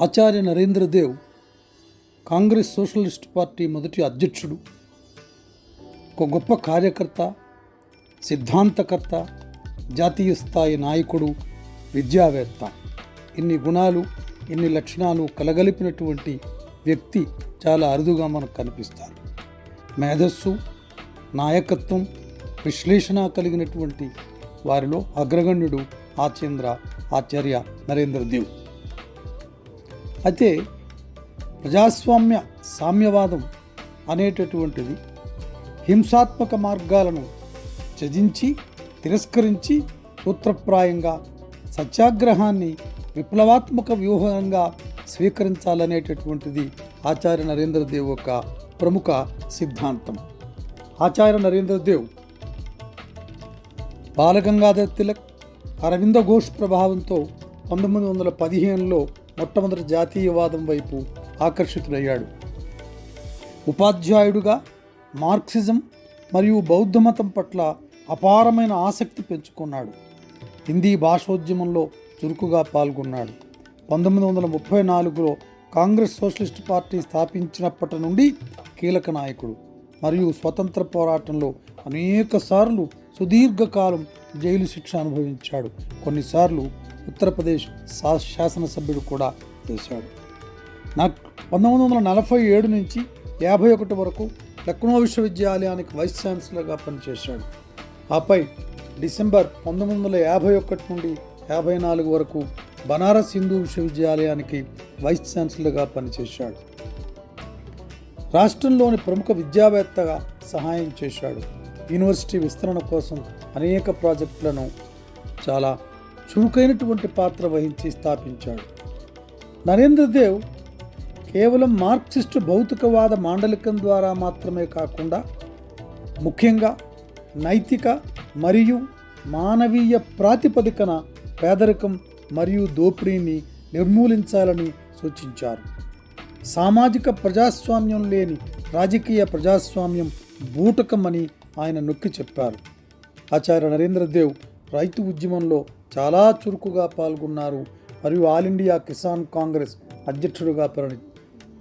ఆచార్య Narendra Dev Congress socialist party మొదటి అధ్యక్షుడు. ఒక గొప్ప కార్యకర్త సిద్ధాంతకర్త జాతీయ స్థాయి నాయకుడు విద్యావేత్త. ఇన్ని గుణాలు ఇన్ని లక్షణాలు కలగలిపినటువంటి వ్యక్తి చాలా అరుదుగా మనకు కనిపిస్తారు. మేధస్సు నాయకత్వం విశ్లేషణ కలిగినటువంటి వారిలో అగ్రగణ్యుడు ఆచేంద్ర ఆచార్య నరేంద్రదేవ్. అయితే ప్రజాస్వామ్య సామ్యవాదం అనేటటువంటిది హింసాత్మక మార్గాలను త్యజించి తిరస్కరించి సూత్రప్రాయంగా సత్యాగ్రహాన్ని విప్లవాత్మక వ్యూహంగా స్వీకరించాలనేటటువంటిది ఆచార్య నరేంద్రదేవ్ యొక్క ప్రముఖ సిద్ధాంతం. ఆచార్య నరేంద్రదేవ్ బాలగంగాధర్ తిలక్ అరవింద ఘోష్ ప్రభావంతో పంతొమ్మిది వందల పదిహేనులో మొట్టమొదటి జాతీయవాదం వైపు ఆకర్షితుడయ్యాడు. ఉపాధ్యాయుడుగా మార్క్సిజం మరియు బౌద్ధమతం పట్ల అపారమైన ఆసక్తి పెంచుకున్నాడు. హిందీ భాషోద్యమంలో చురుకుగా పాల్గొన్నాడు. పంతొమ్మిది వందల ముప్పై నాలుగులో కాంగ్రెస్ సోషలిస్ట్ పార్టీ స్థాపించినప్పటి నుండి కీలక నాయకుడు మరియు స్వతంత్ర పోరాటంలో అనేక సార్లు సుదీర్ఘకాలం జైలు శిక్ష అనుభవించాడు. కొన్నిసార్లు ఉత్తరప్రదేశ్ శా- శాసనసభ్యుడు కూడా చేశాడు. నాకు పంతొమ్మిది వందల నలభై ఏడు నుంచి యాభై ఒకటి వరకు లక్నో విశ్వవిద్యాలయానికి వైస్ ఛాన్సలర్గా పనిచేశాడు. ఆపై డిసెంబర్ పంతొమ్మిది వందల యాభై ఒకటి నుండి యాభై నాలుగు వరకు బనారస్ హిందూ విశ్వవిద్యాలయానికి వైస్ ఛాన్సలర్గా పనిచేశాడు. రాష్ట్రంలోని ప్రముఖ విద్యావేత్తగా సహాయం చేశాడు. యూనివర్సిటీ విస్తరణ కోసం అనేక ప్రాజెక్టులను చాలా చురుకైనటువంటి పాత్ర వహించి స్థాపించాడు. నరేంద్రదేవ్ కేవలం మార్క్సిస్టు భౌతికవాద మాండలికం ద్వారా మాత్రమే కాకుండా ముఖ్యంగా నైతిక మరియు మానవీయ ప్రాతిపదికన పేదరికం మరియు దోపిడీని నిర్మూలించాలని సూచించారు. సామాజిక ప్రజాస్వామ్యం లేని రాజకీయ ప్రజాస్వామ్యం బూటకమని ఆయన నొక్కి చెప్పారు. ఆచార్య నరేంద్రదేవ్ రైతు ఉద్యమంలో చాలా చురుకుగా పాల్గొన్నారు. మరియు ఆల్ ఇండియా కిసాన్ కాంగ్రెస్ అధ్యక్షుడిగా పని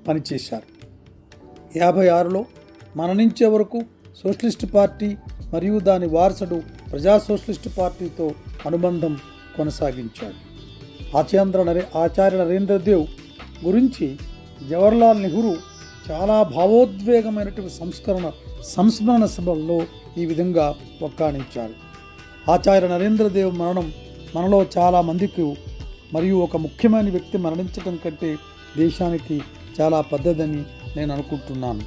పనిచేశారు. యాభై ఆరులో మరణించే వరకు సోషలిస్ట్ పార్టీ మరియు దాని వారసుడు ప్రజా సోషలిస్ట్ పార్టీతో అనుబంధం కొనసాగించాడు. ఆచార్య నరే ఆచార్య నరేంద్రదేవ్ గురించి జవహర్లాల్ నెహ్రూ చాలా భావోద్వేగమైనటువంటి సంస్కరణ సంస్మరణ సభల్లో ఈ విధంగా ఒక్కాణించారు ఆచార్య నరేంద్రదేవ్ మరణం మనలో చాలా మందికి మరియు ఒక ముఖ్యమైన వ్యక్తి మరణించడం కంటే దేశానికి చాలా పెద్దదని నేను అనుకుంటున్నాను.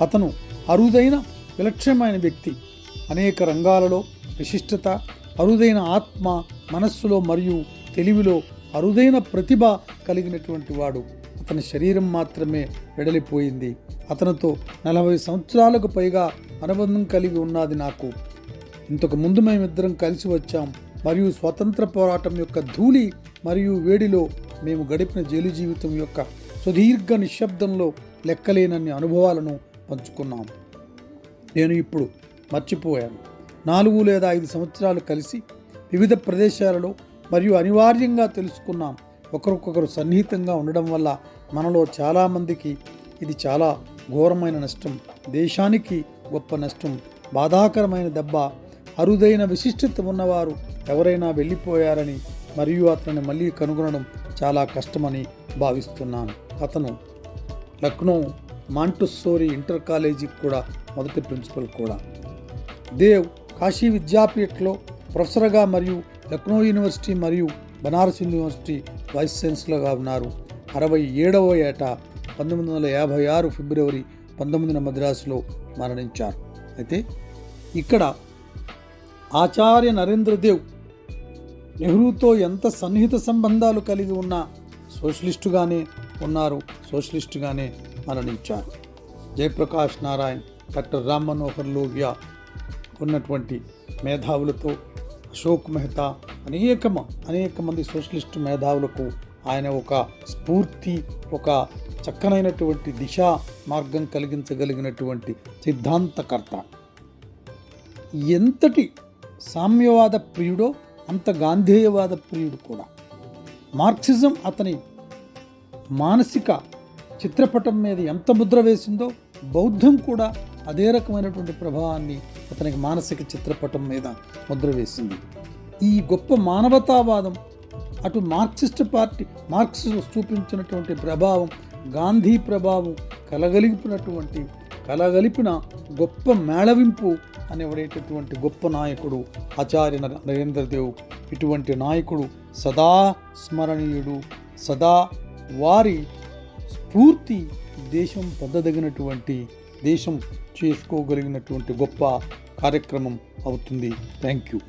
అతను అరుదైన విలక్షణమైన వ్యక్తి. అనేక రంగాలలో విశిష్టత అరుదైన ఆత్మ మనస్సులో మరియు తెలివిలో అరుదైన ప్రతిభ కలిగినటువంటి వాడు. అతని శరీరం మాత్రమే వెడలిపోయింది. అతనితో నలభై సంవత్సరాలకు పైగా అనుబంధం కలిగి ఉన్నది నాకు. ఇంతకు ముందు మేమిద్దరం కలిసి వచ్చాం. మరియు స్వతంత్ర పోరాటం యొక్క ధూళి మరియు వేడిలో మేము గడిపిన జైలు జీవితం యొక్క సుదీర్ఘ నిశ్శబ్దంలో లెక్కలేనన్ని అనుభవాలను పంచుకున్నాం. నేను ఇప్పుడు మర్చిపోయాను. నాలుగు లేదా ఐదు సంవత్సరాలు కలిసి వివిధ ప్రదేశాలలో మరియు అనివార్యంగా తెలుసుకున్నాం. ఒకరికొకరు సన్నిహితంగా ఉండడం వల్ల మనలో చాలామందికి ఇది చాలా ఘోరమైన నష్టం. దేశానికి గొప్ప నష్టం. బాధాకరమైన దెబ్బ. అరుదైన విశిష్టత ఉన్నవారు ఎవరైనా వెళ్ళిపోయారని మరియు అతనిని మళ్ళీ కనుగొనడం చాలా కష్టమని భావిస్తున్నాను. అతను లక్నో మాంటుస్సోరీ ఇంటర్ కాలేజీకి కూడా మొదటి ప్రిన్సిపల్ కూడా. దేవ్ కాశీ విద్యాపీఠలో ప్రొఫెసర్గా మరియు లక్నో యూనివర్సిటీ మరియు బనారస్ యూనివర్సిటీ వైస్ ఛాన్సలర్గా ఉన్నారు. అరవై ఏడవ ఏట పంతొమ్మిది వందల యాభై ఆరు ఫిబ్రవరి పంతొమ్మిదిన మద్రాసులో మరణించారు. అయితే ఇక్కడ ఆచార్య నరేంద్రదేవ్ నెహ్రూతో ఎంత సన్నిహిత సంబంధాలు కలిగి ఉన్న సోషలిస్టుగానే ఉన్నారు సోషలిస్టుగానే మరణించారు. జయప్రకాష్ నారాయణ్ డాక్టర్ రామ్ మనోహర్ లోహియా ఉన్నటువంటి మేధావులతో అశోక్ మెహతా అనేక అనేక మంది సోషలిస్టు మేధావులకు ఆయన ఒక స్ఫూర్తి ఒక చక్కనైనటువంటి దిశా మార్గం కలిగించగలిగినటువంటి సిద్ధాంతకర్త. ఎంతటి సామ్యవాద ప్రియుడో అంత గాంధేయవాద ప్రియుడు కూడా. మార్క్సిజం అతని మానసిక చిత్రపటం మీద ఎంత ముద్ర వేసిందో బౌద్ధం కూడా అదే రకమైనటువంటి ప్రభావాన్ని అతనికి మానసిక చిత్రపటం మీద ముద్ర వేసింది. ఈ గొప్ప మానవతావాదం అటు మార్క్సిస్ట్ పార్టీ మార్క్స్ చూపించినటువంటి ప్రభావం గాంధీ ప్రభావం కలగలిపినటువంటి కలగలిపిన గొప్ప మేళవింపు అనేవడేటటువంటి గొప్ప నాయకుడు ఆచార్య నరేంద్రదేవ్. ఇటువంటి నాయకుడు సదా స్మరణీయుడు సదా వారి స్ఫూర్తి దేశం పొందదగినటువంటి దేశం చేసుకోగలిగినటువంటి గొప్ప కార్యక్రమం అవుతుంది. Thank you